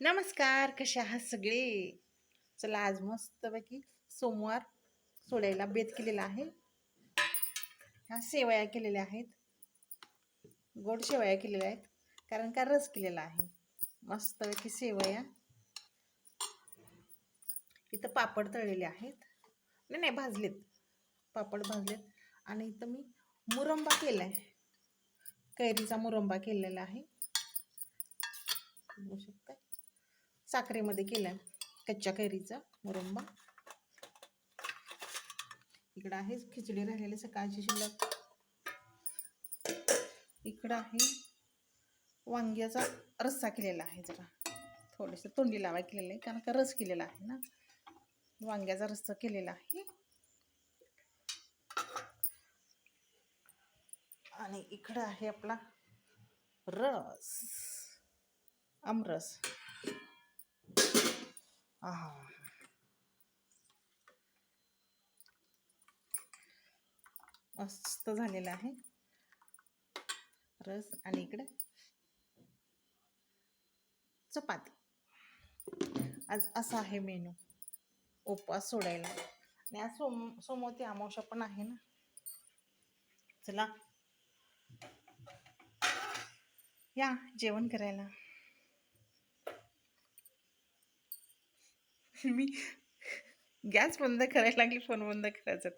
नमस्कार कसे आहात सगळे? चला आज मस्तपैकी सोमवार सोडायला बेत केलेला आहे. ह्या शेवया केलेल्या आहेत. गोड शेवया केलेल्या आहेत कारण का रस केलेला आहे. मस्तपैकी शेवया. इथं पापड तळलेले आहेत. नाही नाही भाजलेत. पापड भाजलेत. आणि इथं मी मुरंबा केला आहे कैरीचा मुरंबा केलेला आहे. बघू शकता साखरेमध्ये केलाय. कच्च्या कैरीचा मुरंबा. इकडं आहे खिचडी राहिलेली सकाळची शिल्लक. इकडं आहे वांग्याचा रस्सा केलेला आहे जरा. थोडंसं तोंडी लावाय केलेलं आहे कारण का रस केलेला आहे ना. वांग्याचा रस्सा केलेला आहे. आणि इकडं आहे आपला रस. आमरस. आहा. मस्त झालेला आहे. रस आणि इकडे चपाती. आज असा आहे मेनू. उपवास सोडायला. आणि आज सोम सोमवती अमावशा पण आहे ना. चला. या जेवण करायला. मी गॅस बंद करायला लागली फोन बंद करायचा.